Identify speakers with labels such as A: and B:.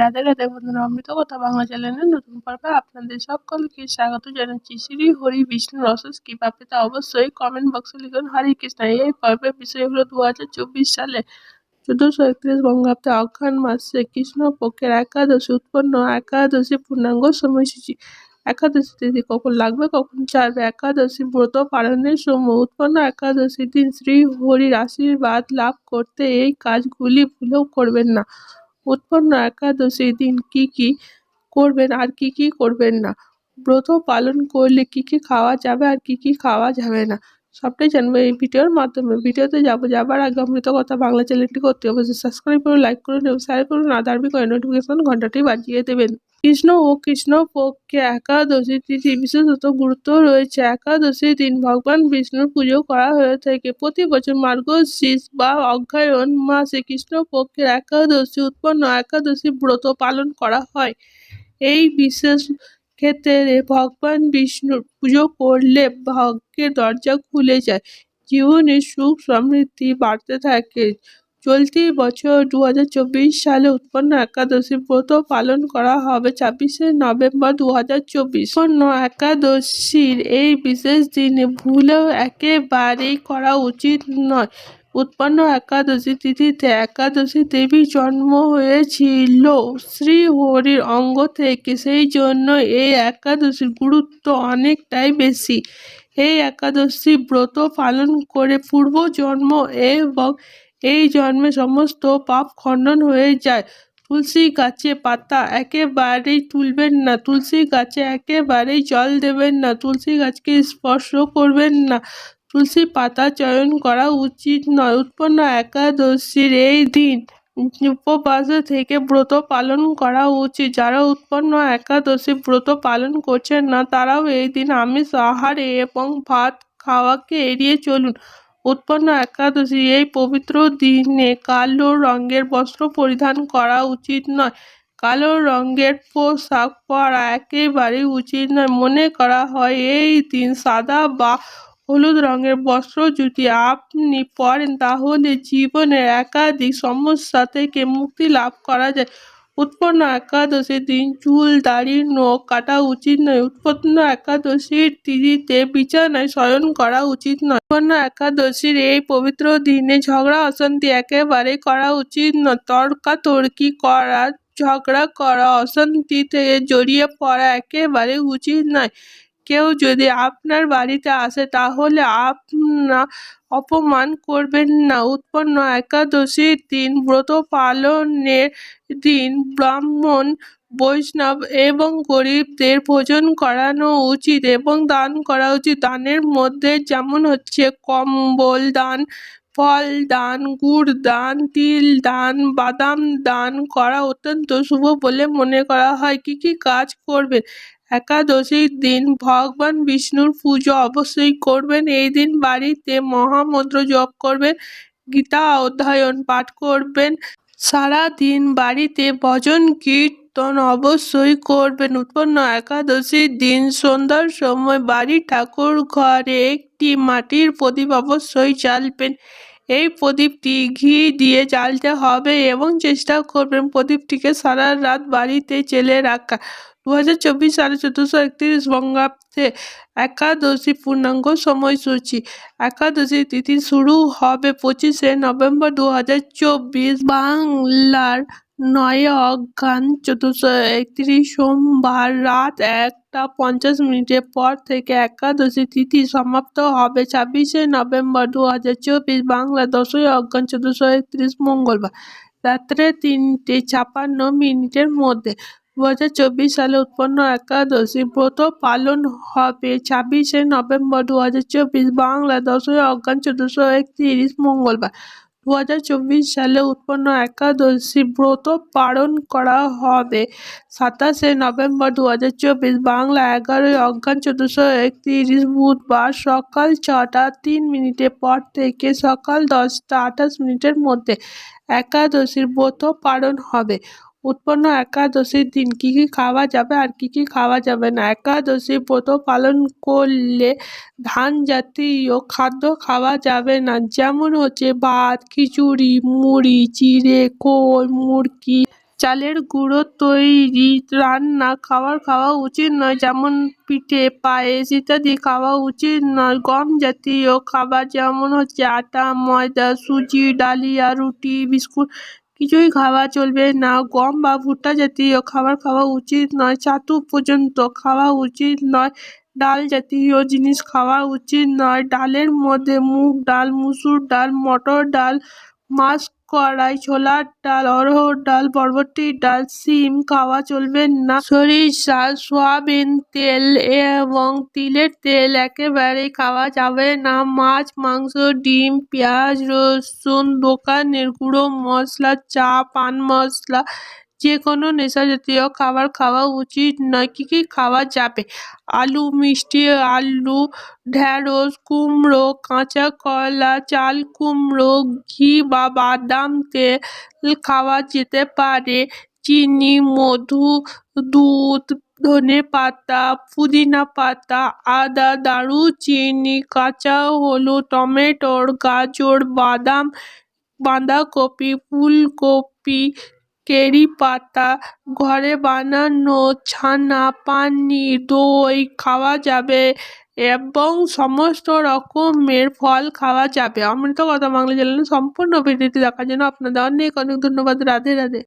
A: রাধে রাধে বন্ধুরা অমৃত কথা বাংলা চ্যানেলের নতুন পর্বে আপনাদের সকলকে স্বাগত জানাচ্ছি। শ্রী হরি বিষ্ণু রসস কি পাবে তা অবশ্যই কমেন্ট বক্সে লিখুন, হরে কৃষ্ণ। এই পর্বের বিষয় হলো দু হাজার চব্বিশ সালে চোদ্দশো একত্রিশ বঙ্গাব্দে অজ্ঞান মাসে কৃষ্ণপক্ষের একাদশী, উৎপন্ন একাদশী পূর্ণাঙ্গ সময়সূচি। একাদশী তিথি কখন লাগবে, কখন ছাড়বে একাদশী ব্রত পালনের সময় উৎপন্ন একাদশী দিন শ্রী হরির আশীর্বাদ লাভ করতে এই কাজগুলি ভুলেও করবেন না। উৎপন্ন একাদশীর দিন কি কি করবেন আর কি কি করবেন না? ব্রত পালন করলে কি কি খাওয়া যাবে আর কি কি খাওয়া যাবে না? সবটাই জানব এই ভিডিওর মাধ্যমে। ভিডিওতে যাব, যাবার আগে অমৃত কথা বাংলা চ্যানেলটি করতে অবশ্যই সাবস্ক্রাইব করুন লাইক করুন এবং শেয়ার করুন। আর ধার্মিক নোটিফিকেশন ঘন্টাটি বাজিয়ে দেবেন। কৃষ্ণ ও কৃষ্ণ পক্ষে একাদশী তিথি বিশেষত গুরুত্ব রয়েছে। একাদশী দিন ভগবান বিষ্ণুর পুজো করা হয়ে থাকে। প্রতি বছর মার্গশীষ বা অগ্রায়ণ মাসে কৃষ্ণপক্ষের একাদশী উৎপন্ন একাদশী ব্রত পালন করা হয়। এই বিশেষ ক্ষেত্রে ভগবান বিষ্ণুর পুজো করলে ভাগ্যের দরজা খুলে যায়। জীবনে সুখ সমৃদ্ধি বাড়তে থাকে। চলতি বছর দু হাজার চব্বিশ সালে উৎপন্ন একাদশী ব্রত পালন করা হবে ছাব্বিশে নভেম্বর দু হাজার চব্বিশ। উৎপন্ন একাদশীর এই বিশেষ দিনে ভুলেও একেবারেই করা উচিত নয়। উৎপন্ন একাদশী তিথিতে একাদশী দেবীর জন্ম হয়েছিল। শ্রী হরির অঙ্গ থেকে সেই জন্য এই একাদশীর গুরুত্ব অনেকটাই বেশি। এই একাদশী ব্রত পালন করে পূর্বজন্ম এবং এই জন্মে সমস্ত পাপ খণ্ডন হয়ে যায়। তুলসী গাছে পাতা একেবারেই তুলবেন না, তুলসী গাছে একেবারেই জল দেবেন না, তুলসী গাছকে স্পর্শ করবেন না। তুলসী পাতা চয়ন করা উচিত নয়। উৎপন্ন একাদশীর এই দিন উপবাস থেকে ব্রত পালন করা উচিত। যারা উৎপন্ন একাদশী ব্রত পালন করছেন না, তারাও এই দিন আমিষ, আহারে এবং ভাত খাওয়াকে এড়িয়ে চলুন। উৎপন্ন একাদশী এই পবিত্র দিনে কালো রঙের বস্ত্র পরিধান করা উচিত নয়। কালো রঙের পোশাক পরা একেবারেই উচিত নয়। মনে করা হয়, এই দিন সাদা বা হলুদ রঙের বস্ত্র যদি আপনি পরেন তাহলে জীবনের একাধিক সমস্যা থেকে মুক্তি লাভ করা যায়। উৎপন্ন একাদশীর দিন, চুল, দাড়ি, নখ কাটা উচিত নয়। উৎপন্ন একাদশীর তিথিতে বিছানায় শয়ন করা উচিত নয়। উৎপন্ন একাদশীর এই পবিত্র দিনে ঝগড়া, অশান্তি একেবারে করা উচিত নয়। তর্কাতর্কি করা, ঝগড়া করা, অশান্তিতে জড়িয়ে পড়া একেবারে উচিত নয়। কেউ যদি আপনার বাড়িতে আসে, তাহলে আপনার অপমান করবেন না। উৎপন্ন একাদশীর দিন ব্রত পালনের দিন ব্রাহ্মণ, বৈষ্ণব এবং গরিবদের ভোজন করানো উচিত এবং দান করা উচিত। দানের মধ্যে যেমন হচ্ছে কম্বল দান, ফল দান, গুড় দান, তিল দান, বাদাম দান করা অত্যন্ত শুভ বলে মনে করা হয়। কি কি কাজ করবেন? একাদশীর দিন ভগবান বিষ্ণুর পুজো অবশ্যই করবেন। এই দিন বাড়িতে মহামন্ত্র জপ করবেন, গীতা অধ্যয়ন পাঠ করবেন। সারা দিন বাড়িতে ভজন, কীর্তন অবশ্যই করবেন। উৎপন্ন একাদশীর দিন সন্ধ্যার সময় বাড়ি ঠাকুর ঘরে একটি মাটির প্রদীপ অবশ্যই জ্বালবেন। এই প্রদীপটি ঘি দিয়ে জ্বালতে হবে এবং চেষ্টা করবেন প্রদীপটিকে সারা রাত বাড়িতে চেলে রাখা। দু হাজার চব্বিশ সালে চতুর্শো একত্রিশ বঙ্গাব্দে একাদশী পূর্ণাঙ্গ সময়সূচি। একাদশী তিথি শুরু হবে পঁচিশে নভেম্বর দু হাজার চব্বিশ। বাংলার নয় অজ্ঞান চোদ্দোশো একত্রিশ সোমবার রাত একটা পঞ্চাশ মিনিটের পর থেকে একাদশী তিথি সমাপ্ত হবে। ছাব্বিশে নভেম্বর দু হাজার চব্বিশ বাংলা দশই অজ্ঞান চোদ্দোশো একত্রিশ মঙ্গলবার রাত্রে তিনটে ছাপান্ন মিনিটের মধ্যে দু হাজার চব্বিশ সালে উৎপন্ন একাদশী ব্রত পালন হবে। ছাব্বিশে নভেম্বর দু হাজার চব্বিশ বাংলা দশই অজ্ঞান চোদ্দোশো একত্রিশ মঙ্গলবার দু হাজার চব্বিশ সালে উৎপন্ন একাদশী ব্রত পালন করা হবে। সাতাশে নভেম্বর দু হাজার চব্বিশ বাংলা এগারোই অজ্ঞান চতুর্শো একত্রিশ বুধবার সকাল ছটা তিন মিনিটের পর থেকে সকাল দশটা আঠাশ মিনিটের মধ্যে একাদশীর ব্রত পালন হবে। উৎপন্ন একাদশীর দিন। কী কী খাওয়া যাবে আর কী কী খাওয়া যাবে না? একাদশী ব্রত পালন করলে ধান জাতীয় খাদ্য খাওয়া যাবে না। যেমন হচ্ছে ভাত, খিচুড়ি, মুড়ি চিড়ে খোল, মুরগি, চালের গুঁড়ো তৈরি, রান্না খাবার খাওয়া উচিত নয়। যেমন পিঠে, পায়েস ইত্যাদি খাওয়া উচিত নয়। গম জাতীয় খাবার যেমন হচ্ছে আটা, ময়দা, সুজি, ডালিয়া, রুটি, বিস্কুট কিছুই খাওয়া চলবে না। গম বা ভুট্টা জাতীয় খাবার খাওয়া উচিত নয়। ছাতু পর্যন্ত খাওয়া উচিত নয়। ডাল জাতীয় জিনিস খাওয়া উচিত নয়। ডালের মধ্যে মুগ ডাল, মুসুর ডাল, মটর ডাল মাস কড়াই, ছোলার ডাল অরহর ডাল, বরবটির ডাল, সিম, খাওয়া চলবে না। সরিষা, সয়াবিন তেল এবং তিলের তেল একেবারে খাওয়া যাবে না। মাছ, মাংস, ডিম, পেঁয়াজ, রসুন দোকানের গুঁড়ো মশলা, চা, পান মশলা যে কোনো নেশা জাতীয় খাবার খাওয়া উচিত নয়। কী কী খাওয়া যাবে? আলু, মিষ্টি, আলু ঢ্যাঁড়স কুমড়ো, কাঁচা কলা, চাল, কুমড়ো, ঘি বা বাদাম তেল খাওয়া যেতে পারে। চিনি, মধু, দুধ, ধনে পাতা, পুদিনা পাতা, আদা, দারুচিনি, কাঁচা হলুদ, টমেটোর গাজর, বাদাম, বাঁধাকপি, ফুলকপি কেরি পাতা, ঘরে বানানো ছানা পানি দই খাওয়া যাবে এবং সমস্ত রকমের ফল খাওয়া যাবে। অমৃত কথা বাংলা চ্যানেলে সম্পূর্ণ ভিডিওটি দেখার জন্য আপনাদের অনেক অনেক ধন্যবাদ। রাধে রাধে।